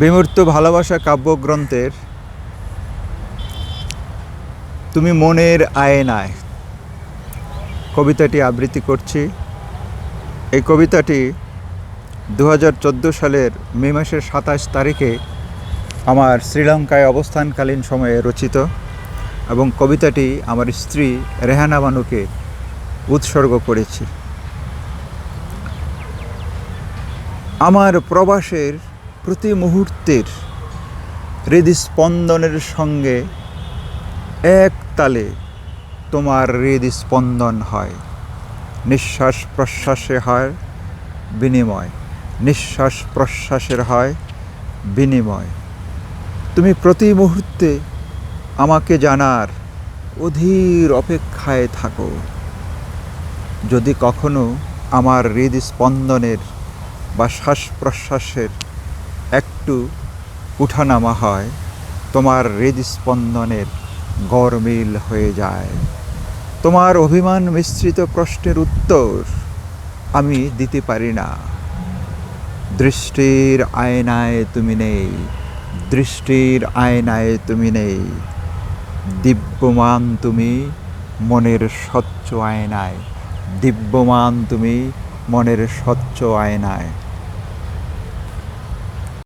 বিমূর্ত ভালোবাসা কাব্যগ্রন্থের তুমি মনের আয়নায় কবিতাটি আবৃত্তি করছি। এই কবিতাটি দু হাজার চোদ্দ সালের মে মাসের সাতাশ তারিখে আমার শ্রীলঙ্কায় অবস্থানকালীন সময়ে রচিত এবং কবিতাটি আমার স্ত্রী রেহানা বানুকে উৎসর্গ করেছি। আমার প্রবাসের প্রতি মুহূর্তের হৃদস্পন্দনের সঙ্গে এক তালে তোমার হৃদস্পন্দন হয়। নিঃশ্বাস প্রশ্বাসে হয়, বিনিময়। নিঃশ্বাস প্রশ্বাসের হয়, বিনিময়। তুমি প্রতি মুহূর্তে আমাকে জানার অধীর অপেক্ষায় থাকো। যদি কখনো আমার হৃদস্পন্দনের বা শ্বাস প্রশ্বাসের একটু উঠানামা হয়, তোমার হৃদস্পন্দনের গরমিল হয়ে যায়। তোমার অভিমান মিশ্রিত প্রশ্নের উত্তর আমি দিতে পারি না। দৃষ্টির আয়নায় তুমি নেই, দৃষ্টির আয়নায় তুমি নেই। দিব্যমান তুমি মনের স্বচ্ছ আয়নায়, দিব্যমান তুমি মনের স্বচ্ছ আয়নায়।